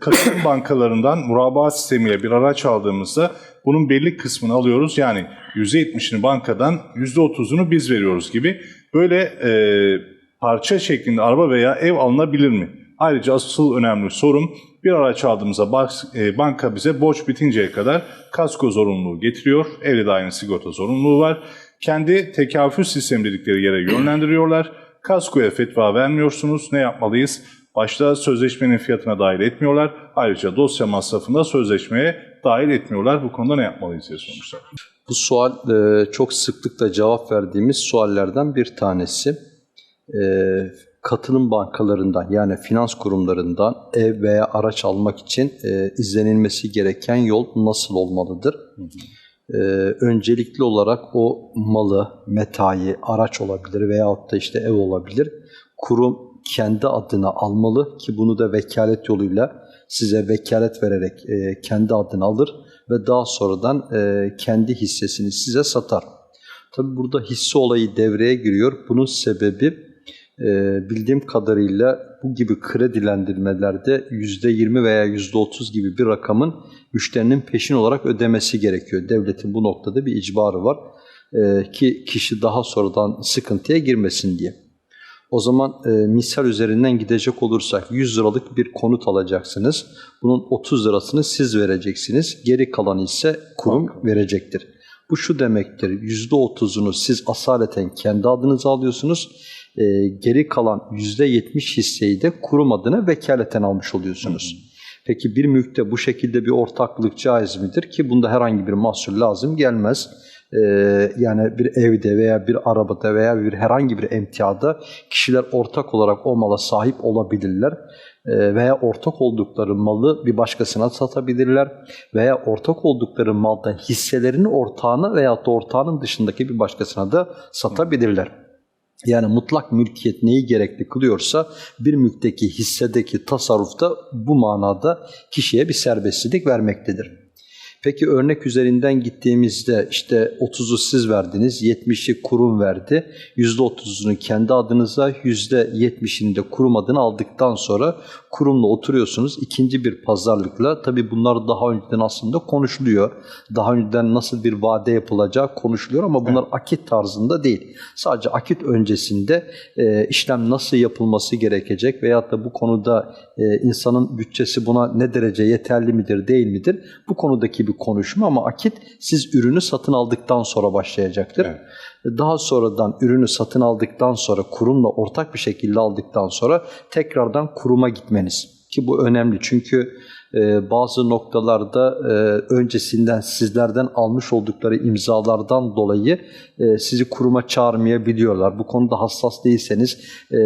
katılım bankalarından murabaat sistemiyle bir araç aldığımızda bunun belli kısmını alıyoruz. Yani %70'ini bankadan %30'unu biz veriyoruz gibi. Böyle e, parça şeklinde araba veya ev alınabilir mi? Ayrıca asıl önemli sorun bir araç aldığımızda e, banka bize borç bitinceye kadar kasko zorunluluğu getiriyor. Evde de aynı sigorta zorunluluğu var. Kendi tekafül sistemi dedikleri yere yönlendiriyorlar. Kaskoya fetva vermiyorsunuz. Ne yapmalıyız? Başta sözleşmenin fiyatına dahil etmiyorlar. Ayrıca dosya masrafında sözleşmeye dahil etmiyorlar. Bu konuda ne yapmalıyız diye sormuşlar. Bu sual e, çok sıklıkla cevap verdiğimiz suallerden bir tanesi. E, katılım bankalarından yani finans kurumlarından ev veya araç almak için e, izlenilmesi gereken yol nasıl olmalıdır? E, öncelikli olarak o malı, metayı, araç olabilir veyahut da işte ev olabilir. Kurum kendi adına almalı ki bunu da vekalet yoluyla size vekalet vererek e, kendi adına alır ve daha sonradan e, kendi hissesini size satar. Tabi burada hisse olayı devreye giriyor. Bunun sebebi e, bildiğim kadarıyla bu gibi kredilendirmelerde %20 veya %30 gibi bir rakamın müşterinin peşin olarak ödemesi gerekiyor. Devletin bu noktada bir icbarı var e, ki kişi daha sonradan sıkıntıya girmesin diye. O zaman e, misal üzerinden gidecek olursak 100 liralık bir konut alacaksınız. Bunun 30 lirasını siz vereceksiniz. Geri kalanı ise kurum verecektir. Bu şu demektir. %30'unu siz asaleten kendi adınıza alıyorsunuz. E, geri kalan %70 hisseyi de kurum adına vekaleten almış oluyorsunuz. Peki bir mülkte bu şekilde bir ortaklık caiz midir ki bunda herhangi bir mahsul lazım gelmez. Ee, yani bir evde veya bir arabada veya bir herhangi bir emtiada kişiler ortak olarak o mala sahip olabilirler Ee, veya ortak oldukları malı bir başkasına satabilirler veya ortak oldukları maldan hisselerini ortağına veya da ortağının dışındaki bir başkasına da satabilirler. Yani mutlak mülkiyet neyi gerekli kılıyorsa bir mülkteki hissedeki tasarrufta bu manada kişiye bir serbestlik vermektedir. Peki örnek üzerinden gittiğimizde işte 30'u siz verdiniz, 70'i kurum verdi. %30'unu kendi adınıza, %70'ini de kurum adına aldıktan sonra kurumla oturuyorsunuz. İkinci bir pazarlıkla tabii bunlar daha önceden aslında konuşuluyor. Daha önceden nasıl bir vade yapılacağı konuşuluyor ama bunlar akit tarzında değil. Sadece akit öncesinde e, işlem nasıl yapılması gerekecek veyahut da bu konuda e, insanın bütçesi buna ne derece yeterli midir değil midir? Bu konudaki bir konuşma ama akit siz ürünü satın aldıktan sonra başlayacaktır. Evet. Daha sonradan ürünü satın aldıktan sonra kurumla ortak bir şekilde aldıktan sonra tekrardan kuruma gitmeniz. Ki bu önemli çünkü e, bazı noktalarda e, öncesinden sizlerden almış oldukları imzalardan dolayı e, sizi kuruma çağırmayabiliyorlar. Bu konuda hassas değilseniz e,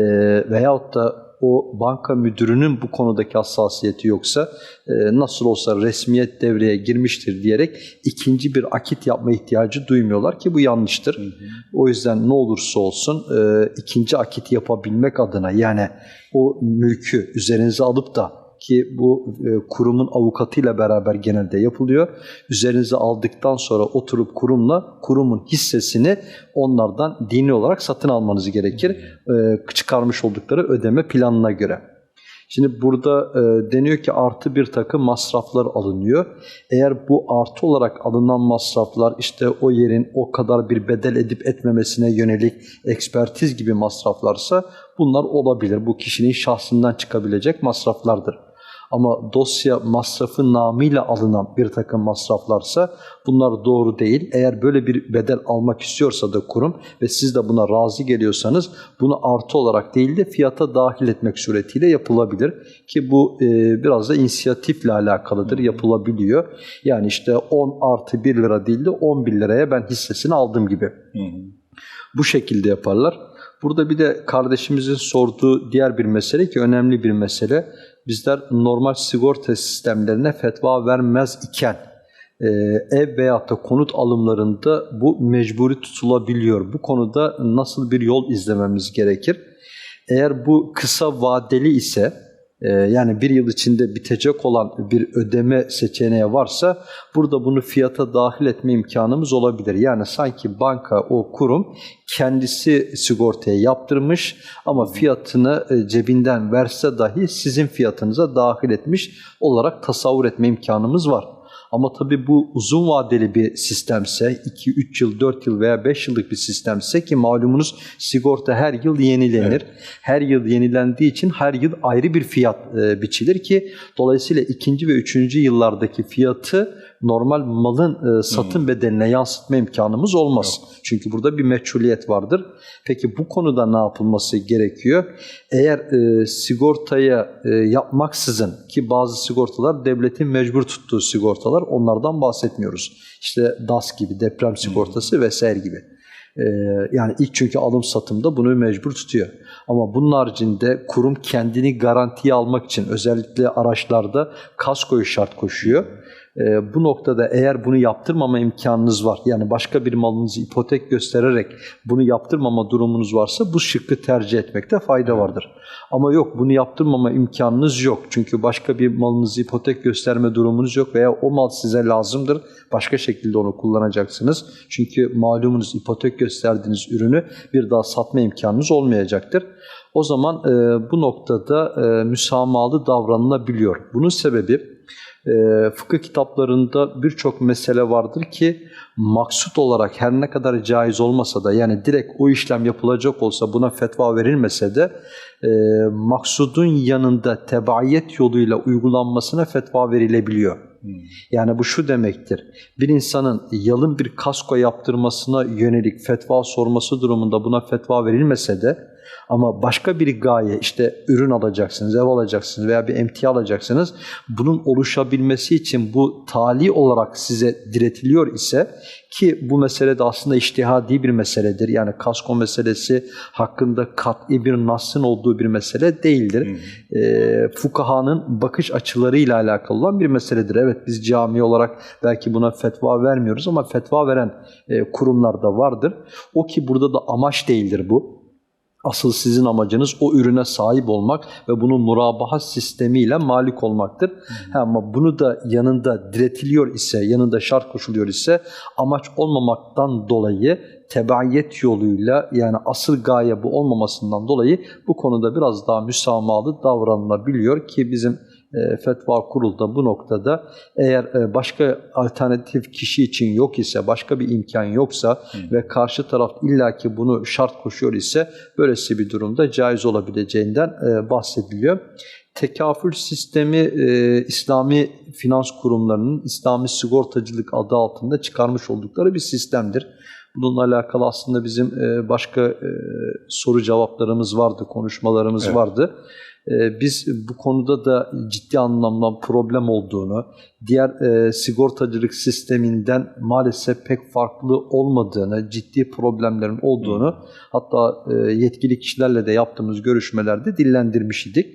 veyahut da o banka müdürünün bu konudaki hassasiyeti yoksa e, nasıl olsa resmiyet devreye girmiştir diyerek ikinci bir akit yapma ihtiyacı duymuyorlar ki bu yanlıştır. O yüzden ne olursa olsun e, ikinci akit yapabilmek adına yani o mülkü üzerinize alıp da ki bu e, kurumun avukatıyla beraber genelde yapılıyor. Üzerinize aldıktan sonra oturup kurumla kurumun hissesini onlardan dini olarak satın almanız gerekir. E, çıkarmış oldukları ödeme planına göre. Şimdi burada e, deniyor ki artı bir takım masraflar alınıyor. Eğer bu artı olarak alınan masraflar işte o yerin o kadar bir bedel edip etmemesine yönelik ekspertiz gibi masraflarsa bunlar olabilir. Bu kişinin şahsından çıkabilecek masraflardır. Ama dosya masrafı namıyla alınan bir takım masraflarsa bunlar doğru değil. Eğer böyle bir bedel almak istiyorsa da kurum ve siz de buna razı geliyorsanız bunu artı olarak değil de fiyata dahil etmek suretiyle yapılabilir. Ki bu e, biraz da inisiyatifle alakalıdır, yapılabiliyor. Yani işte 10 artı 1 lira değil de 11 liraya ben hissesini aldım gibi. Bu şekilde yaparlar. Burada bir de kardeşimizin sorduğu diğer bir mesele ki önemli bir mesele. Bizler normal sigorta sistemlerine fetva vermez iken e, ev veyahut da konut alımlarında bu mecburi tutulabiliyor. Bu konuda nasıl bir yol izlememiz gerekir? Eğer bu kısa vadeli ise yani bir yıl içinde bitecek olan bir ödeme seçeneği varsa burada bunu fiyata dahil etme imkanımız olabilir. Yani sanki banka o kurum kendisi sigortaya yaptırmış ama fiyatını e, cebinden verse dahi sizin fiyatınıza dahil etmiş olarak tasavvur etme imkanımız var. Ama tabii bu uzun vadeli bir sistemse, 2, 3 yıl, 4 yıl veya 5 yıllık bir sistemse ki malumunuz sigorta her yıl yenilenir. Her yıl yenilendiği için her yıl ayrı bir fiyat e, biçilir ki dolayısıyla ikinci ve üçüncü yıllardaki fiyatı normal malın e, satım bedeline yansıtma imkanımız olmaz. Çünkü burada bir meçhuliyet vardır. Peki bu konuda ne yapılması gerekiyor? Eğer e, sigortaya e, yapmaksızın ki bazı sigortalar devletin mecbur tuttuğu sigortalar onlardan bahsetmiyoruz. İşte DAS gibi deprem sigortası vesaire gibi. Ee, yani ilk çünkü alım satımda bunu mecbur tutuyor. Ama bunun haricinde kurum kendini garantiye almak için özellikle araçlarda kaskoyu şart koşuyor. Ee, bu noktada eğer bunu yaptırmama imkanınız var, yani başka bir malınızı ipotek göstererek bunu yaptırmama durumunuz varsa bu şıkkı tercih etmekte fayda vardır. Ama yok bunu yaptırmama imkanınız yok. Çünkü başka bir malınızı ipotek gösterme durumunuz yok veya o mal size lazımdır. Başka şekilde onu kullanacaksınız. Çünkü malumunuz ipotek gösterdiğiniz ürünü bir daha satma imkanınız olmayacaktır. O zaman e, bu noktada e, müsamahalı davranılabiliyor. Bunun sebebi e, fıkıh kitaplarında birçok mesele vardır ki maksut olarak her ne kadar caiz olmasa da yani direkt o işlem yapılacak olsa buna fetva verilmese de e, maksudun yanında tebaiyet yoluyla uygulanmasına fetva verilebiliyor. Yani bu şu demektir. Bir insanın yalın bir kasko yaptırmasına yönelik fetva sorması durumunda buna fetva verilmese de ama başka bir gaye işte ürün alacaksınız, ev alacaksınız veya bir emtia alacaksınız. Bunun oluşabilmesi için bu tali olarak size diretiliyor ise ki bu mesele de aslında iştihadi bir meseledir. Yani kasko meselesi hakkında kat'i bir nasın olduğu bir mesele değildir. E, fukahanın bakış açılarıyla alakalı olan bir meseledir. Evet biz cami olarak belki buna fetva vermiyoruz ama fetva veren e, kurumlar da vardır. O ki burada da amaç değildir bu. Asıl sizin amacınız o ürüne sahip olmak ve bunun murabaha sistemiyle malik olmaktır. Ha, ama bunu da yanında diretiliyor ise, yanında şart koşuluyor ise amaç olmamaktan dolayı tebaiyet yoluyla yani asıl gaye bu olmamasından dolayı bu konuda biraz daha müsamahalı davranılabiliyor ki bizim fetva kurulda bu noktada eğer e, başka alternatif kişi için yok ise, başka bir imkan yoksa ve karşı taraf illaki bunu şart koşuyor ise böylesi bir durumda caiz olabileceğinden e, bahsediliyor. Tekafül sistemi e, İslami finans kurumlarının İslami sigortacılık adı altında çıkarmış oldukları bir sistemdir. Bununla alakalı aslında bizim e, başka e, soru cevaplarımız vardı, konuşmalarımız Evet. vardı. E, Biz bu konuda da ciddi anlamda problem olduğunu, diğer e, sigortacılık sisteminden maalesef pek farklı olmadığını, ciddi problemlerin olduğunu hatta e, yetkili kişilerle de yaptığımız görüşmelerde dillendirmiş idik.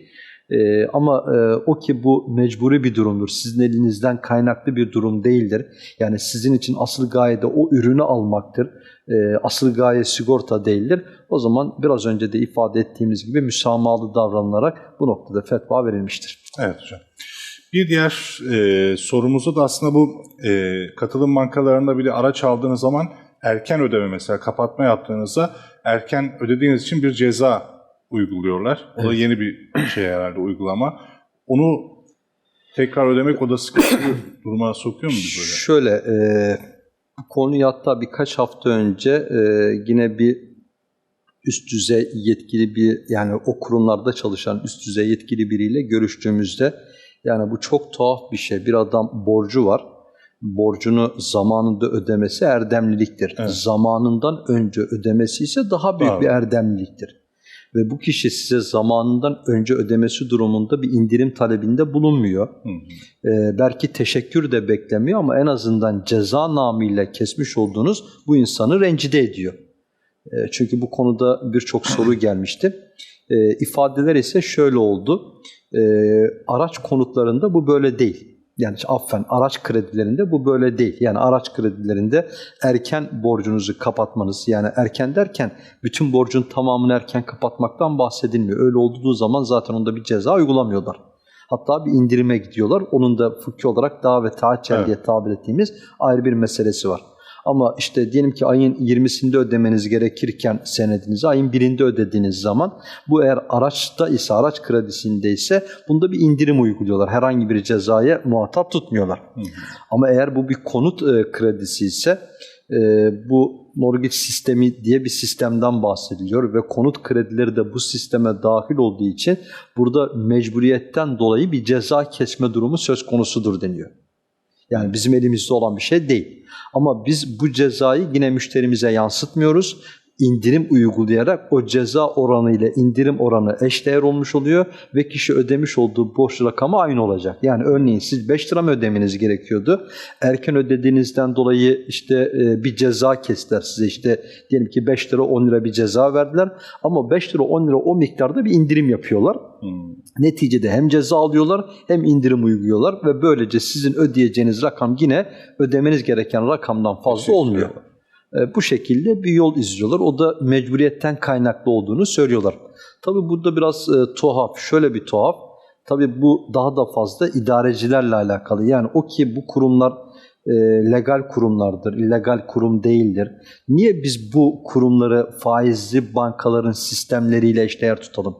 E, ama e, o ki bu mecburi bir durumdur. Sizin elinizden kaynaklı bir durum değildir. Yani sizin için asıl gaye de o ürünü almaktır. E, asıl gaye sigorta değildir. O zaman biraz önce de ifade ettiğimiz gibi müsamahalı davranılarak bu noktada fetva verilmiştir. Evet hocam. Bir diğer e, sorumuzu da aslında bu e, katılım bankalarında bir araç aldığınız zaman erken ödeme mesela kapatma yaptığınızda erken ödediğiniz için bir ceza uyguluyorlar. O da yeni bir şey herhalde uygulama. Onu tekrar ödemek o da sıkıntılı duruma sokuyor mu bizi böyle? Şöyle, e, konuyu hatta birkaç hafta önce e, yine bir üst düzey yetkili bir yani o kurumlarda çalışan üst düzey yetkili biriyle görüştüğümüzde yani bu çok tuhaf bir şey. Bir adam borcu var. Borcunu zamanında ödemesi erdemliliktir. Evet. Zamanından önce ödemesi ise daha büyük Bravo. bir erdemliliktir. Ve bu kişi size zamanından önce ödemesi durumunda bir indirim talebinde bulunmuyor. Hı hı. Ee, belki teşekkür de beklemiyor ama en azından ceza namıyla kesmiş olduğunuz bu insanı rencide ediyor. Ee, çünkü bu konuda birçok soru gelmişti. Ee, ifadeler ise şöyle oldu. Ee, araç konutlarında bu böyle değil. Yani affen araç kredilerinde bu böyle değil. Yani araç kredilerinde erken borcunuzu kapatmanız yani erken derken bütün borcun tamamını erken kapatmaktan bahsedilmiyor. Öyle olduğu zaman zaten onda bir ceza uygulamıyorlar. Hatta bir indirime gidiyorlar. Onun da fıkhi olarak ve taaccel Evet. diye tabir ettiğimiz ayrı bir meselesi var. Ama işte diyelim ki ayın 20'sinde ödemeniz gerekirken senedinizi ayın 1'inde ödediğiniz zaman bu eğer araçta ise araç kredisinde ise bunda bir indirim uyguluyorlar. Herhangi bir cezaya muhatap tutmuyorlar. Ama eğer bu bir konut e, kredisi ise e, bu mortgage sistemi diye bir sistemden bahsediliyor ve konut kredileri de bu sisteme dahil olduğu için burada mecburiyetten dolayı bir ceza kesme durumu söz konusudur deniyor. Yani bizim elimizde olan bir şey değil. Ama biz bu cezayı yine müşterimize yansıtmıyoruz. İndirim uygulayarak o ceza oranı ile indirim oranı eşdeğer olmuş oluyor ve kişi ödemiş olduğu borç rakamı aynı olacak. Yani örneğin siz 5 lira mı ödemeniz gerekiyordu? Erken ödediğinizden dolayı işte e, bir ceza kestiler size işte diyelim ki 5 lira 10 lira bir ceza verdiler ama 5 lira 10 lira o miktarda bir indirim yapıyorlar. Hmm. Neticede hem ceza alıyorlar hem indirim uyguluyorlar ve böylece sizin ödeyeceğiniz rakam yine ödemeniz gereken rakamdan fazla olmuyor. E, bu şekilde bir yol izliyorlar. O da mecburiyetten kaynaklı olduğunu söylüyorlar. Tabii burada biraz e, tuhaf, şöyle bir tuhaf. Tabii bu daha da fazla idarecilerle alakalı. Yani o ki bu kurumlar e, legal kurumlardır, illegal kurum değildir. Niye biz bu kurumları faizli bankaların sistemleriyle eşdeğer tutalım?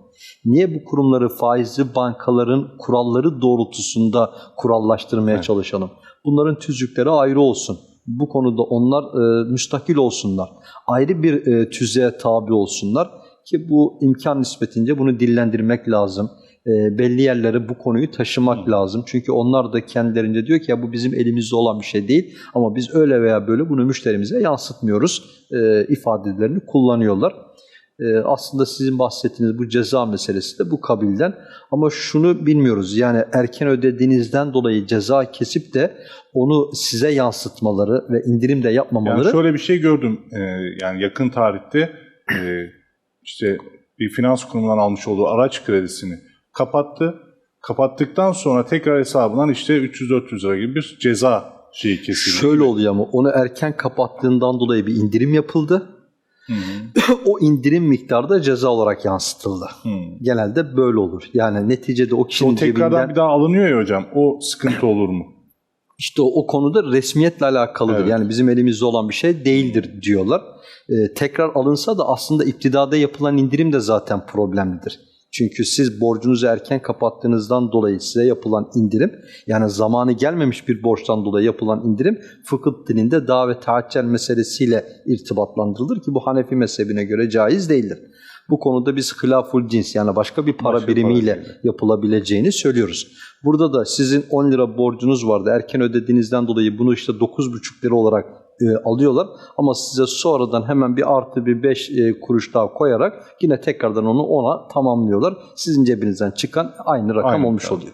Niye bu kurumları faizli bankaların kuralları doğrultusunda kurallaştırmaya Evet. çalışalım? Bunların tüzükleri ayrı olsun. Bu konuda onlar e, müstakil olsunlar. Ayrı bir e, tüzüğe tabi olsunlar ki bu imkan nispetince bunu dillendirmek lazım. E, belli yerlere bu konuyu taşımak Hı. lazım. Çünkü onlar da kendilerince diyor ki ya bu bizim elimizde olan bir şey değil ama biz öyle veya böyle bunu müşterimize yansıtmıyoruz e, ifadelerini kullanıyorlar. E, aslında sizin bahsettiğiniz bu ceza meselesi de bu kabilden. Ama şunu bilmiyoruz yani erken ödediğinizden dolayı ceza kesip de onu size yansıtmaları ve indirim de yapmamaları Yani şöyle bir şey gördüm. Ee, yani yakın tarihte e, işte bir finans kurumundan almış olduğu araç kredisini kapattı. Kapattıktan sonra tekrar hesabından işte 300-400 lira gibi bir ceza şeyi kesildi. şöyle oluyor ama onu erken kapattığından dolayı bir indirim yapıldı. Hı o indirim miktarı da ceza olarak yansıtıldı. Hı. Genelde böyle olur. Yani neticede o kişinin O tekrardan cebinden bir daha alınıyor ya hocam. O sıkıntı olur mu? İşte o, o konuda resmiyetle alakalıdır. Evet. Yani bizim elimizde olan bir şey değildir diyorlar. Ee, tekrar alınsa da aslında iptidada yapılan indirim de zaten problemlidir. Çünkü siz borcunuzu erken kapattığınızdan dolayı size yapılan indirim, yani zamanı gelmemiş bir borçtan dolayı yapılan indirim fıkıh dilinde daha ve taaccel meselesiyle irtibatlandırılır ki bu Hanefi mezhebine göre caiz değildir. Bu konuda biz hilaful cins yani başka bir para Başka bir birimiyle para yapılabileceğini söylüyoruz. Burada da sizin 10 lira borcunuz vardı. Erken ödediğinizden dolayı bunu işte 9,5 lira olarak e, alıyorlar. Ama size sonradan hemen bir artı bir 5 e, kuruş daha koyarak yine tekrardan onu ona tamamlıyorlar. Sizin cebinizden çıkan aynı rakam Aynı olmuş rakam. oluyor.